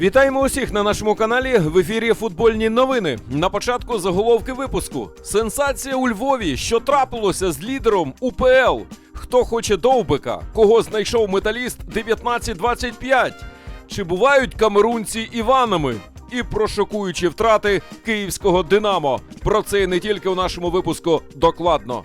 Вітаємо усіх на нашому каналі. В ефірі футбольні новини. На початку заголовки випуску. Сенсація у Львові, що трапилося з лідером УПЛ. Хто хоче довбика? Кого знайшов металіст 1925? Чи бувають камерунці Іванами? І про шокуючі втрати київського Динамо. Про це не тільки у нашому випуску докладно.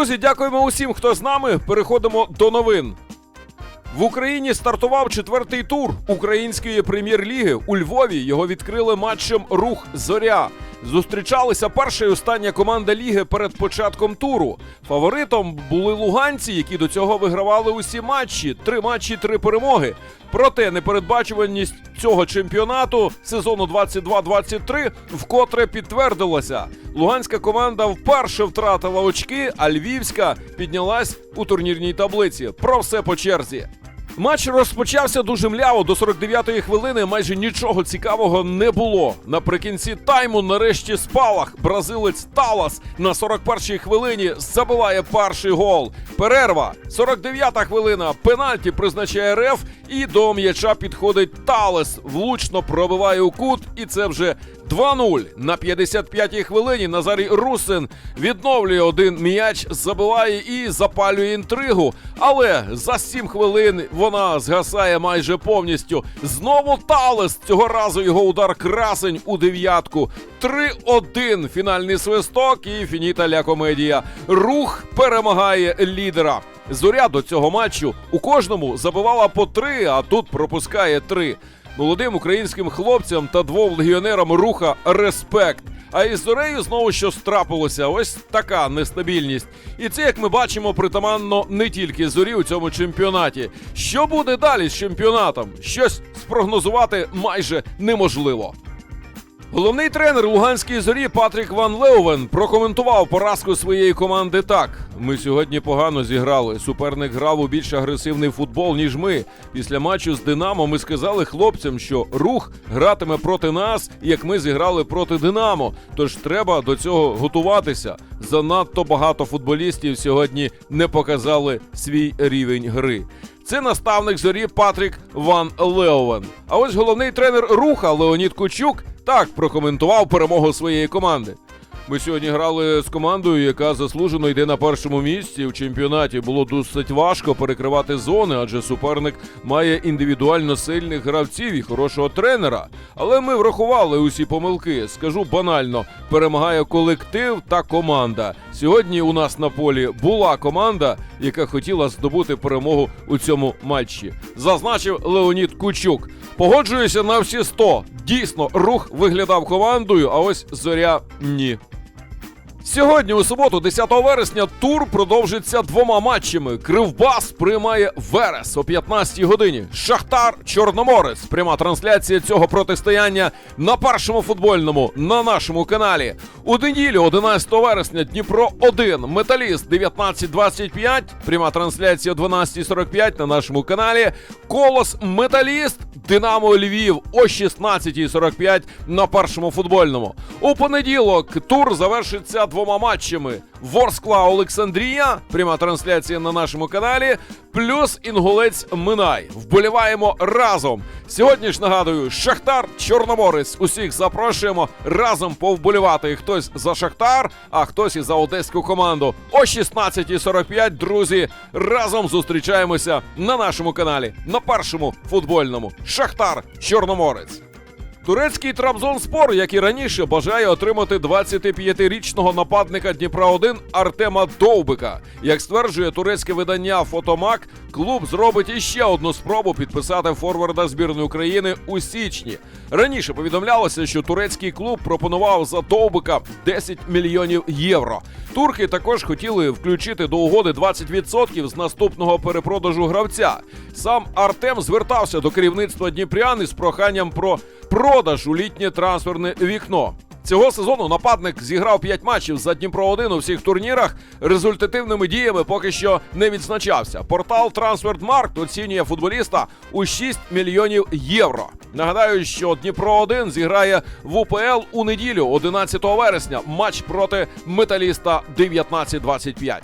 Друзі, дякуємо усім, хто з нами. Переходимо до новин. В Україні стартував четвертий тур української прем'єр-ліги. У Львові його відкрили матчем Рух Зоря. Зустрічалися перша і остання команда ліги перед початком туру. Фаворитом були луганці, які до цього вигравали усі матчі. Три матчі, три перемоги. Проте непередбачуваність цього чемпіонату сезону 22-23 вкотре підтвердилася. Луганська команда вперше втратила очки, а львівська піднялась у турнірній таблиці. Про все по черзі. Матч розпочався дуже мляво. До 49-ї хвилини майже нічого цікавого не було. Наприкінці тайму, нарешті, спалах. Бразилець Талас на 41-й хвилині забиває перший гол. Перерва. 49-та хвилина. Пенальті призначає РФ. І до м'яча підходить Талес. Влучно пробиває у кут. І це вже 2-0. На 55-й хвилині Назарій Русин відновлює один м'яч, забиває і запалює інтригу. Але за 7 хвилин вона згасає майже повністю. Знову Талес. Цього разу його удар красень у дев'ятку. 3-1 фінальний свисток і фініта ля комедія. Рух перемагає лідера. Зоря до цього матчу у кожному забивала по три, а тут пропускає три. Молодим українським хлопцям та двом легіонерам руха респект. А із зорею знову щось трапилося. Ось така нестабільність. І це, як ми бачимо, притаманно не тільки зорі у цьому чемпіонаті. Що буде далі з чемпіонатом? Щось спрогнозувати майже неможливо. Головний тренер Луганської зорі Патрік Ван Леовен прокоментував поразку своєї команди так: ми сьогодні погано зіграли. Суперник грав у більш агресивний футбол, ніж ми. Після матчу з Динамо ми сказали хлопцям, що рух гратиме проти нас, як ми зіграли проти Динамо. Тож треба до цього готуватися. Занадто багато футболістів сьогодні не показали свій рівень гри. Це наставник зорі Патрік Ван Леовен. А ось головний тренер руха Леонід Кучук так прокоментував перемогу своєї команди. Ми сьогодні грали з командою, яка заслужено йде на першому місці у чемпіонаті. Було досить важко перекривати зони, адже суперник має індивідуально сильних гравців і хорошого тренера. Але ми врахували усі помилки. Скажу банально: перемагає колектив та команда. Сьогодні у нас на полі була команда, яка хотіла здобути перемогу у цьому матчі. Зазначив Леонід Кучук. Погоджуюся на всі 100. Дійсно, рух виглядав командою, а ось зоря ні. Сьогодні, у суботу, 10 вересня, тур продовжиться двома матчами. Кривбас приймає Верес о 15-й годині. Шахтар Чорноморець. Пряма трансляція цього протистояння на першому футбольному на нашому каналі. У неділю, 11 вересня, Дніпро 1, Металіст 19.25. Пряма трансляція о 12.45 на нашому каналі. Колос Металіст. Динамо Львів о 16.45 на першому футбольному. У понеділок тур завершиться двома матчами: Ворскла Олександрія, пряма трансляція на нашому каналі, плюс Інгулець Минай. Вболіваємо разом. Сьогодні ж нагадую, Шахтар Чорноморець. Усіх запрошуємо разом повболівати. Хтось за Шахтар, а хтось і за одеську команду. О 16.45, друзі, разом зустрічаємося на нашому каналі на першому футбольному. Шахтар Чорноморець. Турецький Трабзонспор, як і раніше, бажає отримати 25-річного нападника Дніпра 1 Артема Довбика. Як стверджує турецьке видання Фотомак, клуб зробить іще одну спробу підписати форварда збірної України у січні. Раніше повідомлялося, що турецький клуб пропонував за Довбика 10 мільйонів євро. Турки також хотіли включити до угоди 20% з наступного перепродажу гравця. Сам Артем звертався до керівництва Дніпрян із проханням про продаж у літнє трансферне вікно. Цього сезону нападник зіграв 5 матчів за Дніпро 1 у всіх турнірах. Результативними діями поки що не відзначався. Портал Трансфертмаркт оцінює футболіста у 6 мільйонів євро. Нагадаю, що Дніпро 1 зіграє в УПЛ у неділю, 11 вересня. Матч проти металіста 19-25.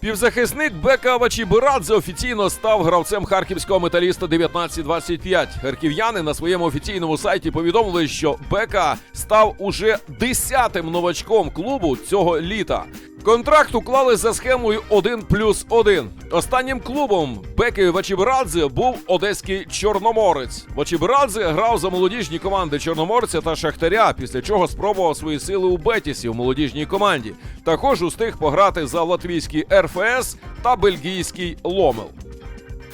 Півзахисник Бека Вачібирадзе офіційно став гравцем харківського металіста 1925. Харків'яни на своєму офіційному сайті повідомили, що Бека став уже десятим новачком клубу цього літа. Контракт уклали за схемою 1 плюс 1. Останнім клубом Беки Вачібрадзе був одеський Чорноморець. Вачібрадзе грав за молодіжні команди Чорноморця та Шахтаря, після чого спробував свої сили у Бетісі в молодіжній команді. Також устиг пограти за латвійський РФС та бельгійський Ломел.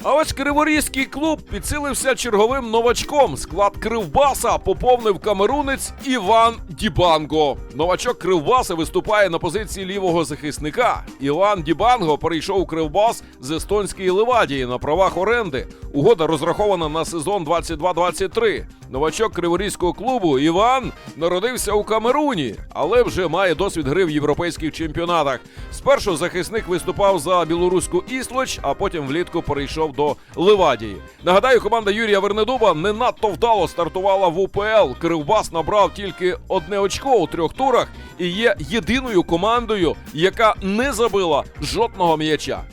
А ось криворізький клуб підсилився черговим новачком. Склад Кривбаса поповнив камерунець Іван Дібанго. Новачок Кривбаса виступає на позиції лівого захисника. Іван Дібанго перейшов Кривбас з естонської Левадії на правах оренди. Угода розрахована на сезон 22-23. Новачок криворізького клубу Іван народився у Камеруні, але вже має досвід гри в європейських чемпіонатах. Спершу захисник виступав за білоруську Іслоч, а потім влітку перейшов до Ливадії. Нагадаю, команда Юрія Вернедуба не надто вдало стартувала в УПЛ. Кривбас набрав тільки одне очко у трьох турах і є єдиною командою, яка не забила жодного м'яча.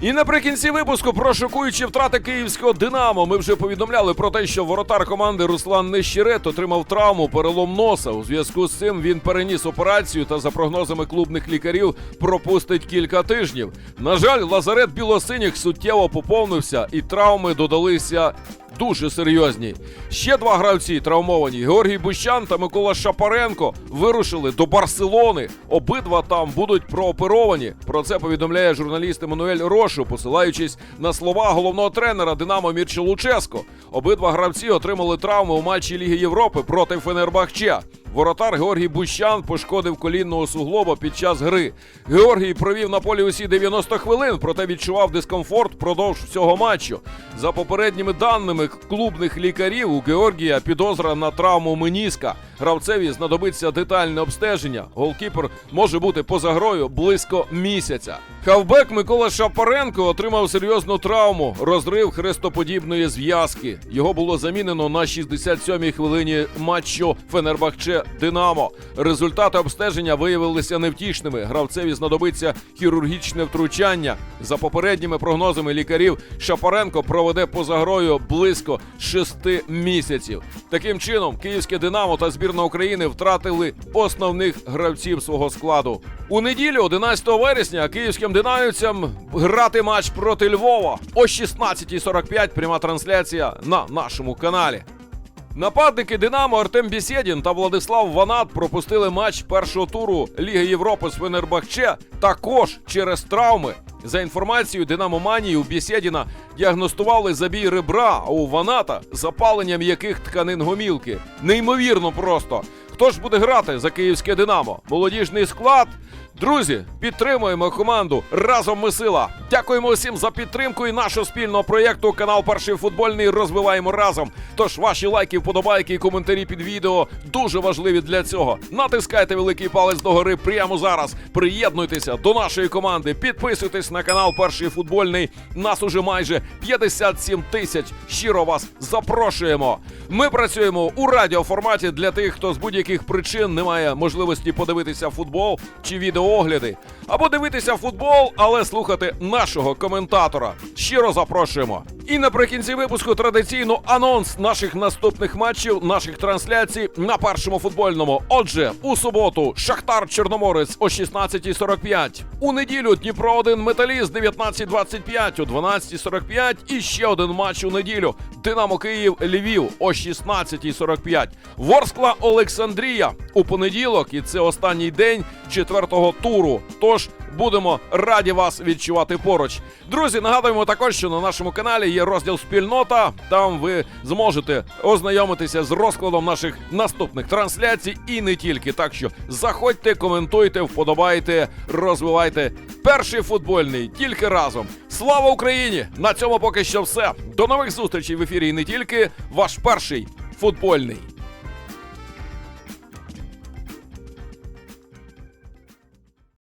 І наприкінці випуску про шокуючі втрати київського Динамо. Ми вже повідомляли про те, що воротар команди Руслан Нещерет отримав травму перелом носа. У зв'язку з цим він переніс операцію та, за прогнозами клубних лікарів, пропустить кілька тижнів. На жаль, лазарет білосиніх суттєво поповнився, і травми додалися. Дуже серйозні. Ще два гравці травмовані. Георгій Бущан та Микола Шапаренко вирушили до Барселони. Обидва там будуть прооперовані. Про це повідомляє журналіст Еммануель Рошу, посилаючись на слова головного тренера Динамо Мірча Луческо. Обидва гравці отримали травми у матчі Ліги Європи проти Фенербахче. Воротар Георгій Бущан пошкодив колінного суглоба під час гри. Георгій провів на полі усі 90 хвилин, проте відчував дискомфорт впродовж всього матчу. За попередніми даними клубних лікарів, у Георгія підозра на травму меніска. Гравцеві знадобиться детальне обстеження. Голкіпер може бути поза грою близько місяця. Хавбек Микола Шапаренко отримав серйозну травму, розрив хрестоподібної зв'язки. Його було замінено на 67-й хвилині матчу Фенербахче Динамо. Результати обстеження виявилися невтішними. Гравцеві знадобиться хірургічне втручання. За попередніми прогнозами лікарів, Шапаренко проведе поза грою близько 6 місяців. Таким чином, київське Динамо та збірна України втратили основних гравців свого складу. У неділю, 11 вересня, київським динамівцям грати матч проти Львова о 16.45. Пряма трансляція на нашому каналі. Нападники Динамо Артем Бісєдін та Владислав Ванат пропустили матч першого туру Ліги Європи з Фенербахче також через травми. За інформацією Динамо Манії у Бєсєдіна діагностували забій ребра, а у Ваната запалення м'яких тканин гомілки. Неймовірно просто. Хто ж буде грати за київське Динамо? Молодіжний склад. Друзі, підтримуємо команду. Разом ми сила. Дякуємо усім за підтримку і нашого спільного проєкту. Канал Перший футбольний розвиваємо разом. Тож ваші лайки, вподобайки і коментарі під відео дуже важливі для цього. Натискайте великий палець догори прямо зараз. Приєднуйтеся до нашої команди. Підписуйтесь на канал Перший футбольний. Нас уже майже 57 тисяч. Щиро вас запрошуємо. Ми працюємо у радіоформаті для тих, хто з будь-яких причин не має можливості подивитися футбол чи відеоогляди, або дивитися футбол, але слухати нашого коментатора. Щиро запрошуємо. І наприкінці випуску традиційно анонс наших наступних матчів, наших трансляцій на першому футбольному. Отже, у суботу Шахтар Чорноморець о 16.45. У неділю Дніпро 1 Металіст 19.25 о 12.45. І ще один матч у неділю. Динамо Київ Львів о 16.45. Ворскла Олександрія у понеділок. І це останній день четвертого туру. Тож будемо раді вас відчувати поруч. Друзі, нагадуємо також, що на нашому каналі є розділ спільнота. Там ви зможете ознайомитися з розкладом наших наступних трансляцій і не тільки. Так що заходьте, коментуйте, вподобайте, розвивайте перший футбольний тільки разом. Слава Україні! На цьому поки що все. До нових зустрічей в ефірі і не тільки ваш перший футбольний.